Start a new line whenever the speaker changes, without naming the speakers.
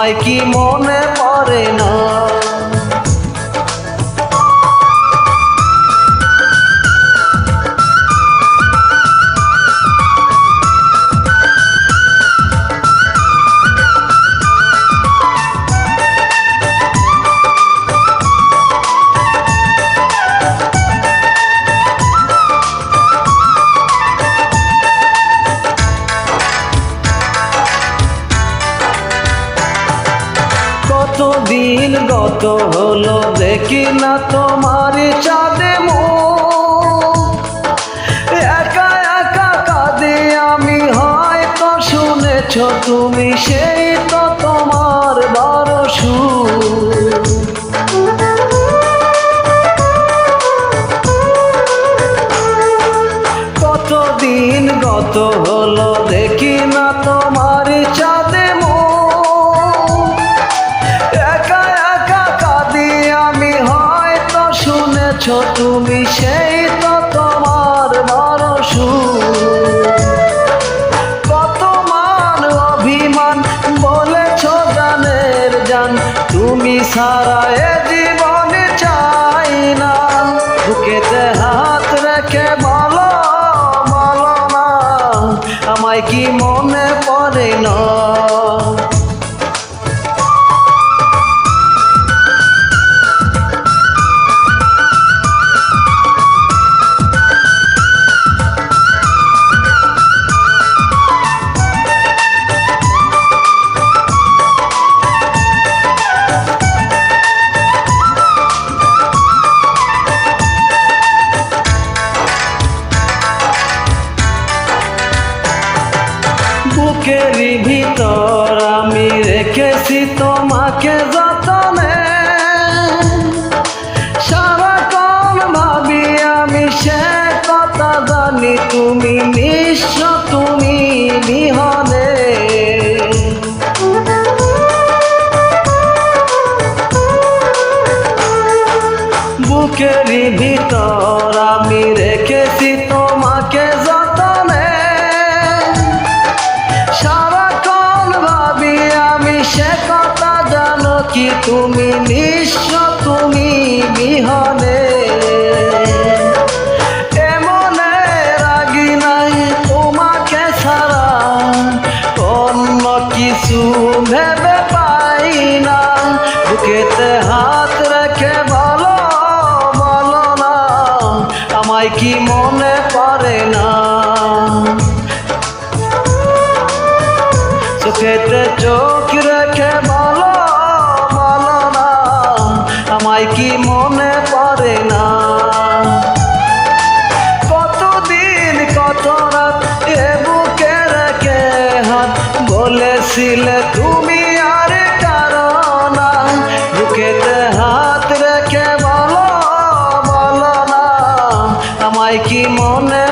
আমায় কি কতদিন গত হলো, দেখি না তোমার চাঁদে মুখ। একা একা কাঁদে আমি, হয়তো শুনেছ তুমি, সেই তো তোমার বড় সুর কতদিন গত হলো, দেখি না তোমার চাঁদে তুমি সেই তো তোমার সুর। কত মান অভিমান বলেছ গানের জান। তুমি সারা এ জীবনে চাই না। বুকেতে হাত রেখে বলো বলো না। আমায় কি বুকেরই ভিতর কি তুমি নিঃস্ব, তুমি বিহনে। এমনে তোমাকে ছাড়া পাই না। হাত রেখে বলো না, আমায় কি মনে পড়ে না? চোখেতে চোখ কি মনে পড়ে না? কতদিন কত রাত এ বুকে রেখে হাত বলেছিলে তুমি আর কারণ বুকেতে হাত রেখে বলো বলো না, আমায় কি মনে